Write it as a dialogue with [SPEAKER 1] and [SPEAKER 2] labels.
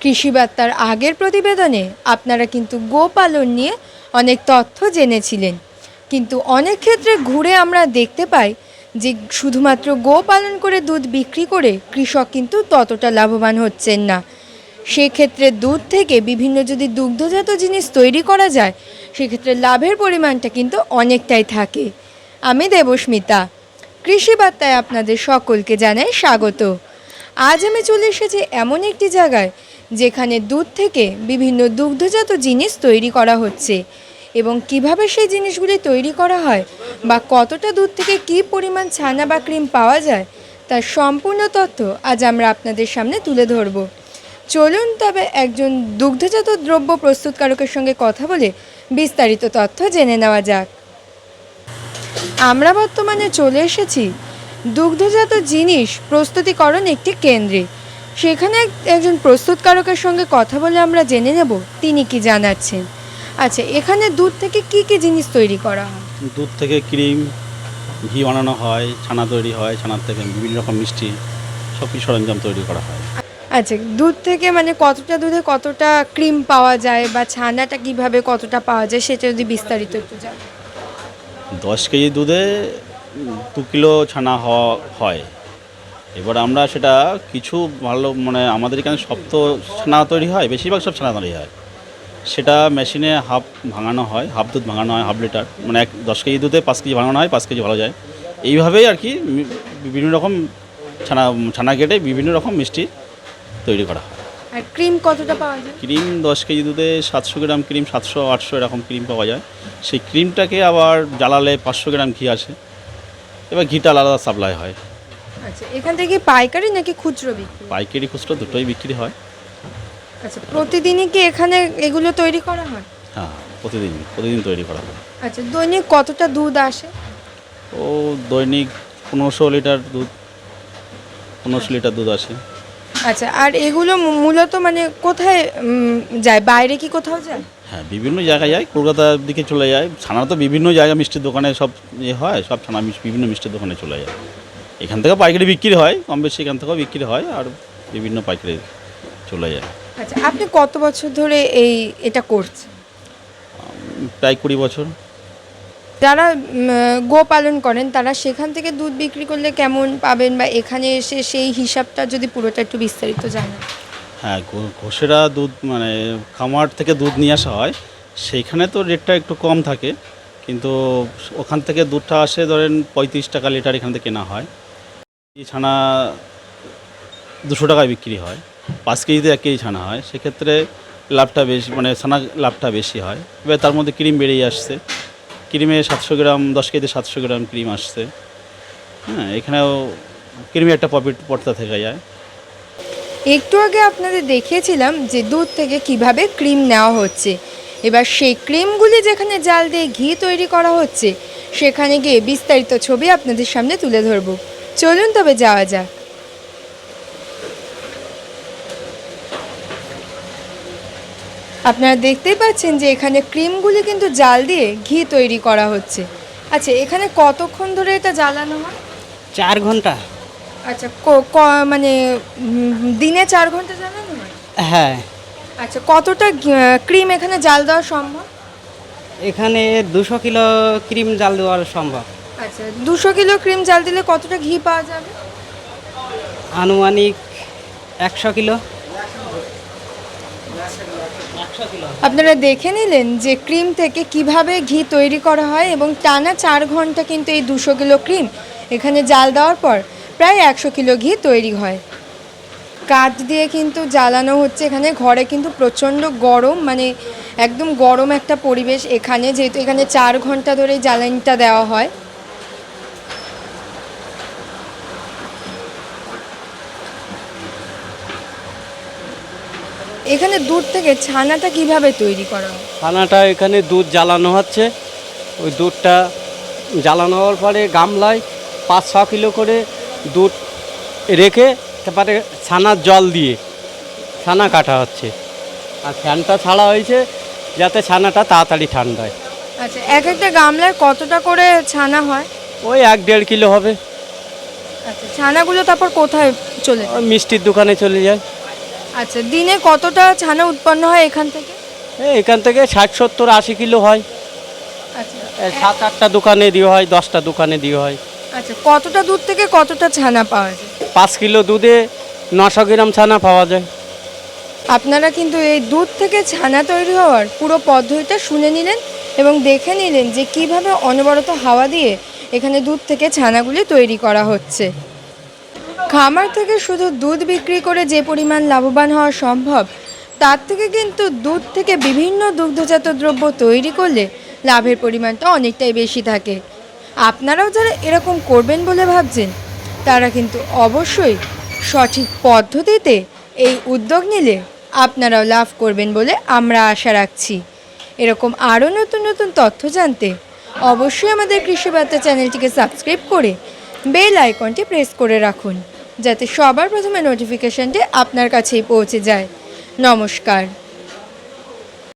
[SPEAKER 1] কৃষি বার্তার আগের প্রতিবেদনে আপনারা কিন্তু গোপালন নিয়ে অনেক তথ্য জেনেছিলেন। কিন্তু অনেক ক্ষেত্রে ঘুরে আমরা দেখতে পাই যে শুধুমাত্র গো পালন করে দুধ বিক্রি করে কৃষক কিন্তু ততটা লাভবান হচ্ছেন না। সেক্ষেত্রে দুধ থেকে বিভিন্ন যদি দুগ্ধজাত জিনিস তৈরি করা যায়, সেক্ষেত্রে লাভের পরিমাণটা কিন্তু অনেকটাই থাকে। আমি দেবস্মিতা, কৃষি বার্তায় আপনাদের সকলকে জানাই স্বাগত। আজ আমি চলে এসেছি এমন একটি জায়গায় যেখানে দুধ থেকে বিভিন্ন দুগ্ধজাত জিনিস তৈরি করা হচ্ছে। এবং কীভাবে সেই জিনিসগুলি তৈরি করা হয় বা কতটা দুধ থেকে কী পরিমাণ ছানা বা ক্রিম পাওয়া যায়, তার সম্পূর্ণ তথ্য আজ আমরা আপনাদের সামনে তুলে ধরব। চলুন তবে একজন দুগ্ধজাত দ্রব্য প্রস্তুতকারকের সঙ্গে কথা বলে বিস্তারিত তথ্য জেনে নেওয়া যাক। আমরা বর্তমানে চলে এসেছি দুগ্ধজাত জিনিস প্রস্তুতিকরণ একটি কেন্দ্রে। সেখানে একজন প্রস্তুতকারকের সঙ্গে কথা বলে আমরা জেনে নেব তিনি কি জানাচ্ছেন। আচ্ছা এখানে দুধ থেকে কি কি জিনিস তৈরি করা হয়?
[SPEAKER 2] দুধ থেকে ক্রিম ঘি বানানো হয় ছানা তৈরি হয় ছানার থেকে বিভিন্ন রকম মিষ্টি সব কিছু সরঞ্জাম তৈরি করা হয়।
[SPEAKER 1] আচ্ছা দুধ থেকে মানে কতটা দুধে কতটা ক্রিম পাওয়া যায় বা ছানাটা কীভাবে কতটা পাওয়া যায় সেটা যদি বিস্তারিত একটু জান
[SPEAKER 2] দশ কেজি দুধে দু কিলো ছানা হয়। এবার আমরা সেটা কিছু ভালো মানে আমাদের এখানে সব তো ছানা তৈরি হয় বেশিরভাগ সব ছানা তৈরি হয়। সেটা মেশিনে হাফ ভাঙানো হয় হাফ দুধ ভাঙানো হয় হাফ লিটার মানে এক দশ কেজি দুধে পাঁচ কেজি ভাঙানো হয় পাঁচ কেজি ভালো যায়। এইভাবেই আর কি বিভিন্ন রকম ছানা ছানা কেটে বিভিন্ন রকম মিষ্টি তৈরি করা হয়।
[SPEAKER 1] আর ক্রিম কতটা পাওয়া যায়?
[SPEAKER 2] ক্রিম দশ কেজি দুধে সাতশো গ্রাম ক্রিম সাতশো আটশো এরকম ক্রিম পাওয়া যায়। সেই ক্রিমটাকে আবার জ্বালালে পাঁচশো গ্রাম ঘি আসে। এবার ঘিটা আলাদা সাপ্লাই হয়।
[SPEAKER 1] আচ্ছা এখান থেকে পাইকারি নাকি খুচরো বিক্রি?
[SPEAKER 2] পাইকারি খুচরো দুটোই বিক্রি হয়।
[SPEAKER 1] আচ্ছা প্রতিদিনই কি এখানে এগুলো তৈরি করা হয়?
[SPEAKER 2] হ্যাঁ প্রতিদিন প্রতিদিন তৈরি করা হয়।
[SPEAKER 1] আচ্ছা দৈনিক কতটা দুধ আসে?
[SPEAKER 2] ও দৈনিক পনেরোশো লিটার দুধ পনেরোশো লিটার দুধ আসে।
[SPEAKER 1] আচ্ছা আর এগুলো মূলত মানে কোথায় যায়? বাইরে কি কোথাও যায়?
[SPEAKER 2] হ্যাঁ বিভিন্ন জায়গায় যায় কলকাতার দিকে চলে যায়। ছানা তো বিভিন্ন জায়গা মিষ্টির দোকানে সব ইয়ে হয় সব ছানা বিভিন্ন মিষ্টির দোকানে চলে যায়। এখান থেকে পাইকারি বিক্রি হয় কম বেশি এখান থেকেও বিক্রি হয় আর বিভিন্ন পাইকারি চলে যায়।
[SPEAKER 1] আচ্ছা আপনি কত বছর ধরে এই এটা করছেন?
[SPEAKER 2] প্রায় কুড়ি বছর।
[SPEAKER 1] যারা উম, গো পালন করেন তারা সেখান থেকে দুধ বিক্রি করলে কেমন পাবেন বা এখানে এসে সেই হিসাবটা যদি পুরোটা একটু বিস্তারিত জানান।
[SPEAKER 2] হ্যাঁ ঘোষেরা দুধ মানে খামার থেকে দুধ নিয়ে আসা হয় সেইখানে তো রেটটা একটু কম থাকে কিন্তু ওখান থেকে দুধটা আসে ধরেন পঁয়ত্রিশ টাকা লিটার এখান থেকে কেনা হয়। এই ছানা দুশো টাকায় বিক্রি হয়। পাঁচ কেজিতে এক কেজি ছানা হয়। সেক্ষেত্রে লাভটা বেশি মানে ছানা লাভটা বেশি হয়। এবার তার মধ্যে ক্রিম বেড়েই আসছে। ক্রিমে সাতশো গ্রাম, দশ কেজিতে সাতশো গ্রাম ক্রিম আসছে। হ্যাঁ এখানেও ক্রিমে একটা প্রফিট পড়তে থেকে যায়।
[SPEAKER 1] একটু আগে আপনাদের দেখিয়েছিলাম যে দুধ থেকে কীভাবে ক্রিম নেওয়া হচ্ছে। এবার সেই ক্রিমগুলি যেখানে জাল দিয়ে ঘি তৈরি করা হচ্ছে, সেখানে গিয়ে বিস্তারিত ছবি আপনাদের সামনে তুলে ধরবো। চলুন তবে যাওয়া যাক। আপনারা দেখতেই পাচ্ছেন যে এখানে ক্রিমগুলি কিন্তু জাল দিয়ে ঘি তৈরি করা হচ্ছে। আচ্ছা এখানে কতক্ষণ ধরে এটা জ্বালানো হয়?
[SPEAKER 3] চার ঘণ্টা।
[SPEAKER 1] আচ্ছা মানে দিনে চার ঘণ্টা জ্বালানো হয়?
[SPEAKER 3] হ্যাঁ।
[SPEAKER 1] আচ্ছা কতটা ক্রিম এখানে জাল দেওয়া সম্ভব?
[SPEAKER 3] এখানে দুশো কিলো ক্রিম জাল দেওয়া সম্ভব।
[SPEAKER 1] আচ্ছা দুশো কিলো ক্রিম জাল দিলে কতটা ঘি পাওয়া যাবে?
[SPEAKER 3] আনুমানিক একশো কিলো।
[SPEAKER 1] আপনারা দেখে নিলেন যে ক্রিম থেকে কীভাবে ঘি তৈরি করা হয় এবং টানা চার ঘণ্টা কিন্তু এই দুশো কিলো ক্রিম এখানে জাল দেওয়ার পর প্রায় একশো কিলো ঘি তৈরি হয়। কাঠ দিয়ে কিন্তু জ্বালানো হচ্ছে এখানে। ঘরে কিন্তু প্রচণ্ড গরম মানে একদম গরম একটা পরিবেশ এখানে যেহেতু এখানে চার ঘণ্টা ধরে জ্বালানিটা দেওয়া হয়। এখানে দুধ থেকে ছানাটা কীভাবে তৈরি করা হয়?
[SPEAKER 3] ছানাটা এখানে দুধ জ্বালানো হচ্ছে। ওই দুধটা জ্বালানো হওয়ার পরে গামলায় পাঁচ ছ কিলো করে দুধ রেখে তারপরে ছানার জল দিয়ে ছানা কাটা হচ্ছে। আর ফ্যানটা ছাড়া হয়েছে যাতে ছানাটা তাড়াতাড়ি ঠান্ডা হয়।
[SPEAKER 1] আচ্ছা এক একটা গামলায় কতটা করে ছানা হয়?
[SPEAKER 3] ওই এক দেড় কিলো হবে।
[SPEAKER 1] আচ্ছা ছানাগুলো তারপর কোথায় চলে যায়?
[SPEAKER 3] ওই মিষ্টির দোকানে চলে যায়।
[SPEAKER 1] আচ্ছা দিনে কতটা ছানা উৎপন্ন হয় এখান থেকে?
[SPEAKER 3] এখান থেকে ষাট সত্তর আশি কিলো হয়।
[SPEAKER 1] আচ্ছা।
[SPEAKER 3] সাত আটটা দোকানে দিয়ে হয় দশটা দোকানে দিয়ে হয়।
[SPEAKER 1] আচ্ছা কতটা দুধ থেকে কতটা ছানা পাওয়া যায়?
[SPEAKER 3] পাঁচ কিলো দুধে নশো গ্রাম ছানা পাওয়া যায়।
[SPEAKER 1] আপনারা কিন্তু এই দুধ থেকে ছানা তৈরি হওয়ার পুরো পদ্ধতিটা শুনে নিলেন এবং দেখে নিলেন যে কীভাবে অনবরত হাওয়া দিয়ে এখানে দুধ থেকে ছানাগুলি তৈরি করা হচ্ছে। খামার থেকে শুধু দুধ বিক্রি করে যে পরিমাণ লাভবান হওয়া সম্ভব, তার থেকে কিন্তু দুধ থেকে বিভিন্ন দুগ্ধজাত দ্রব্য তৈরি করলে লাভের পরিমাণটা অনেকটাই বেশি থাকে। আপনারাও যারা এরকম করবেন বলে ভাবছেন, তারা কিন্তু অবশ্যই সঠিক পদ্ধতিতে এই উদ্যোগ নিলে আপনারাও লাভ করবেন বলে আমরা আশা রাখছি। এরকম আরও নতুন নতুন তথ্য জানতে অবশ্যই আমাদের কৃষি বার্তা চ্যানেলটিকে সাবস্ক্রাইব করে বেল আইকনটি প্রেস করে রাখুন। যাতে সবার প্রথমে নোটিফিকেশানটি আপনার কাছেই পৌঁছে যায়। নমস্কার।